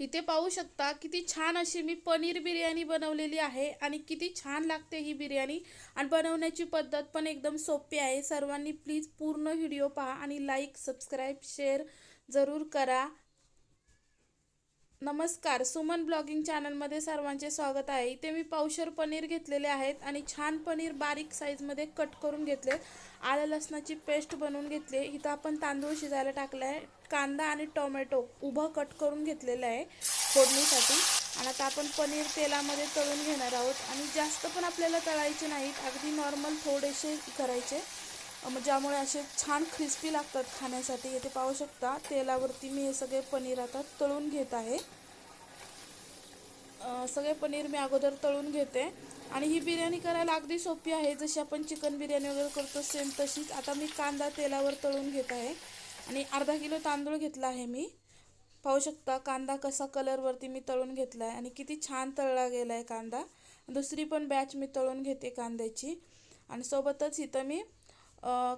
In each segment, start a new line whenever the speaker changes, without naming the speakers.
इथे पाहू शकता किती छान अशी मी पनीर बिर्याणी बनवलेली आहे आणि किती छान लागते ही बिर्याणी. आणि बनवण्याची पद्धत पण एकदम सोपी आहे. सर्वांनी प्लीज पूर्ण व्हिडिओ पहा आणि लाईक सबस्क्राईब शेअर जरूर करा. नमस्कार सुमन ब्लॉगिंग चॅनलमध्ये सर्वांचे स्वागत आहे. इथे मी पावशर पनीर घेतलेले आहेत आणि छान पनीर बारीक साईजमध्ये कट करून घेतले. आलं लसणाची पेस्ट बनवून घेतली इथं आपण तांदूळ शिजायला टाकला आहे. कांदा आणि टोमॅटो उभं कट करून घेतलेलं आहे फोडणीसाठी. आणि आता आपण पनीर तेलामध्ये तळून घेणार आहोत. आणि जास्त पण आपल्याला तळायचे नाहीत. अगदी नॉर्मल थोडेसे करायचे. ज्यामुळे असे छान क्रिस्पी लागतात खाण्यासाठी. इथे पाहू शकता तेलावरती मी हे सगळे पनीर आता तळून घेत आहे. सगळे पनीर मी अगोदर तळून घेते. आणि ही बिर्याणी करायला अगदी सोपी आहे. जशी आपण चिकन बिर्याणी वगैरे करतो सेम तशीच. आता मी कांदा तेलावर तळून घेत आहे. आणि अर्धा किलो तांदूळ घेतला आहे मी. पाहू शकता कांदा कसा कलरवरती मी तळून घेतला आहे आणि किती छान तळला गेला आहे कांदा. दुसरी पण बॅच मी तळून घेते कांद्याची. आणि सोबतच इथं मी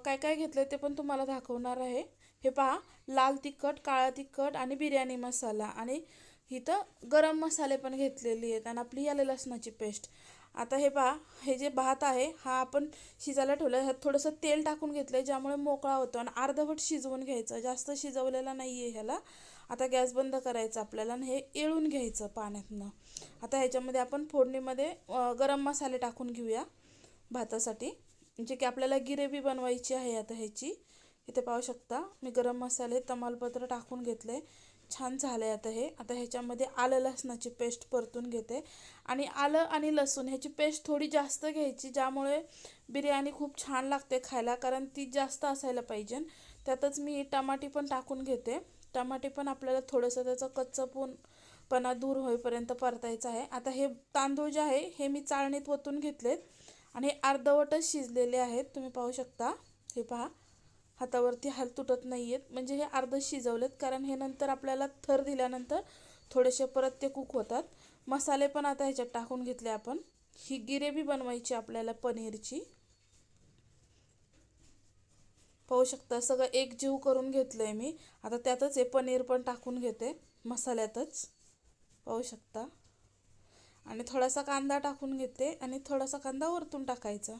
काय काय घेतलं ते पण तुम्हाला दाखवणार आहे. हे पहा लाल तिखट काळा तिखट आणि बिर्याणी मसाला. आणि इथं गरम मसाले पण घेतलेली आहेत आणि आपली आले लसणाची पेस्ट. आता हे पहा हे जे भात आहे हा आपण शिजायला ठेवलं. ह्यात थोडंसं तेल टाकून घेतलं आहे ज्यामुळे मोकळा होतो आणि अर्धवट शिजवून घ्यायचं. जास्त शिजवलेला नाही आहे ह्याला. आता गॅस बंद करायचा आपल्याला आणि हे येळून घ्यायचं पाण्यातनं. आता ह्याच्यामध्ये आपण फोडणीमध्ये गरम मसाले टाकून घेऊया भातासाठी. म्हणजे की आपल्याला गिरेवी बनवायची आहे आता ह्याची. इथे पाहू शकता मी गरम मसाले तमालपत्र टाकून घेतले छान झालं आहे आता हे. आता ह्याच्यामध्ये आलं लसणाची पेस्ट परतून घेते. आणि आलं आणि लसूण ह्याची पेस्ट थोडी जास्त घ्यायची ज्यामुळे बिर्याणी खूप छान लागते खायला कारण ती जास्त असायला पाहिजे. त्यातच मी टमाटे पण टाकून घेते. टमाटे पण आपल्याला थोडंसं त्याचं कच्चं पणा दूर होईपर्यंत परतायचं आहे. आता हे तांदूळ जे आहे हे मी चाळणीत ओतून घेतलेत आणि अर्धवटच शिजलेले आहेत. तुम्ही पाहू शकता. हे पहा. हातावरती हाल तुटत नाही आहेत म्हणजे हे अर्ध शिजवलेत. कारण हे नंतर आपल्याला थर दिल्यानंतर थोडेसे परत ते कुक होतात. मसाले पण आता ह्याच्यात टाकून घेतले आपण. ही गिरेबी बनवायची आपल्याला पनीरची. पाहू शकता सगळं एक जीव करून घेतलं आहे मी. आता त्यातच हे पनीर पण टाकून घेते. मसाल्यातच. पाहू शकता. आणि थोडासा कांदा टाकून घेते आणि थोडासा कांदा वरतून टाकायचा.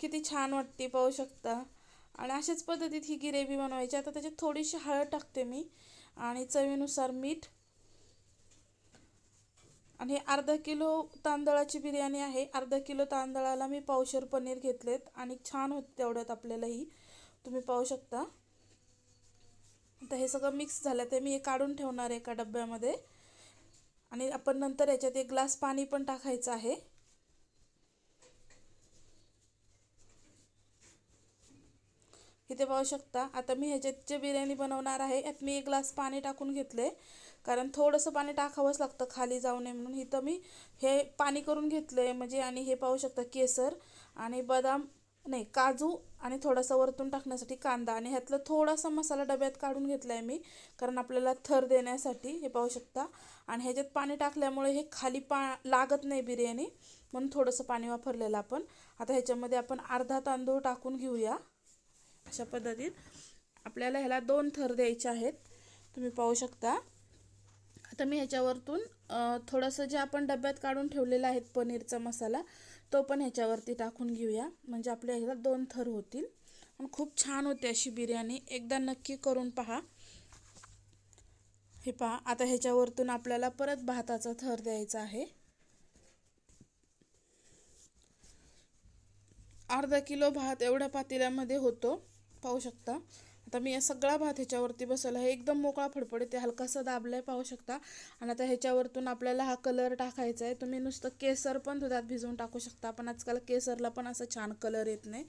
किती छान वाटते पाहू शकता. आणि अशाच पद्धतीत ही गिरेवी बनवायची. आता त्याच्यात थोडीशी हळद टाकते मी आणि चवीनुसार मीठ. आणि अर्धा किलो तांदळाची बिर्याणी आहे. अर्धा किलो तांदळाला मी पावशर पनीर घेतलेत आणि छान होत तेवढ्यात आपल्याला ही. तुम्ही पाहू शकता. आता हे सगळं मिक्स झालं ते मी हे काढून ठेवणार आहे एका डब्यामध्ये. आणि आपण नंतर याच्यात एक ग्लास पाणी पण टाकायचं आहे. इथे पाहू शकता. आता मी ह्याच्यात जे बिर्याणी बनवणार आहे यात मी एक ग्लास पाणी टाकून घेतले. कारण थोडंसं पाणी टाकावंच लागतं खाली जाऊ नये म्हणून. इथं मी हे पाणी करून घेतलं आहे म्हणजे आणि हे पाहू शकता केसर आणि बदाम नाही काजू आणि थोडासा वरतून टाकण्यासाठी कांदा. आणि ह्यातलं थोडासा मसाला डब्यात काढून घेतला आहे मी कारण आपल्याला थर देण्यासाठी. हे पाहू शकता. आणि ह्याच्यात पाणी टाकल्यामुळे हे खाली पा लागत नाही बिर्याणी म्हणून थोडंसं पाणी वापरलेलं आपण. आता ह्याच्यामध्ये आपण अर्धा तांदूळ टाकून घेऊया. अशा पद्धतीत आपल्याला ह्याला दोन थर द्यायचे आहेत. तुम्ही पाहू शकता. आता मी ह्याच्यावरतून थोडंसं जे आपण डब्यात काढून ठेवलेलं आहे पनीरचा मसाला तो पण ह्याच्यावरती टाकून घेऊया. म्हणजे आपल्या ह्याला दोन थर होतील. आणि खूप छान होते अशी बिर्याणी. एकदा नक्की करून पहा. हे पहा आता ह्याच्यावरतून आपल्याला परत भाताचा थर द्यायचा आहे. अर्धा किलो भात एवढ्या पातेल्यामध्ये होतो. पाहू शकता. आता मी या सगळा भात ह्याच्यावरती बसवला. आहे एकदम मोकळा फडफडीत ते हलकासा दाबलाय पाहू शकता. आणि आता ह्याच्यावरतून आपल्याला हा कलर टाकायचा आहे. तुम्ही नुसतं केसर पण दुधात भिजवून टाकू शकता. पण आजकाल केसरला पण असं छान कलर येत नाही.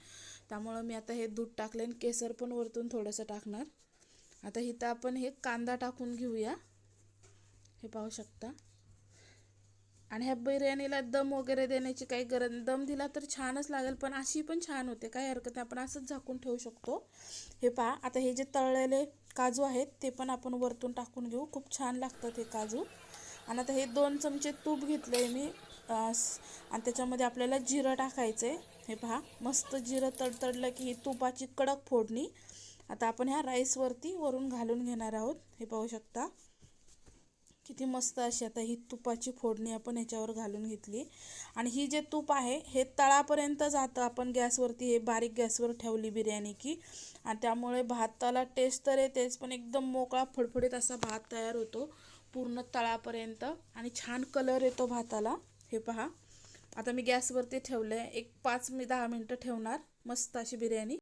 त्यामुळं मी आता हे दूध टाकले आणि केसर पण वरतून थोडंसं टाकणार. आता इथं आपण हे कांदा टाकून घेऊया. हे पाहू शकता. आणि ह्या बिर्याणीला दम वगैरे देण्याची काही गरज दम दिला तर छानच लागेल पण अशी पण छान होते. काही हरकत नाही. आपण असंच झाकून ठेवू शकतो. हे पहा आता हे जे तळलेले काजू आहेत ते पण आपण वरतून टाकून घेऊ. खूप छान लागतात हे काजू. आणि आता हे दोन चमचे तूप घेतलं आहे मी आणि त्याच्यामध्ये आपल्याला जिरं टाकायचं आहे हे पहा मस्त जिरं तडतडलं की ही तुपाची कडक फोडणी. आता आपण ह्या राईसवरती वरून घालून घेणार आहोत. हे पाहू शकता. किती मस्त अशी आता ही तुपाची फोडणी आपण ह्याच्यावर घालून घेतली. आणि ही जे तूप आहे हे तळापर्यंत जातं. आपण गॅसवरती हे बारीक गॅसवर ठेवली बिर्याणी की. आणि त्यामुळे भाताला टेस्ट तर येतेच पण एकदम मोकळा फडफडीत असा भात तयार होतो. पूर्ण तळापर्यंत. आणि छान कलर येतो भाताला. हे पहा. आता मी गॅसवरती ठेवलं आहे एक पाच मी दहा मिनटं ठेवणार. मस्त अशी बिर्याणी.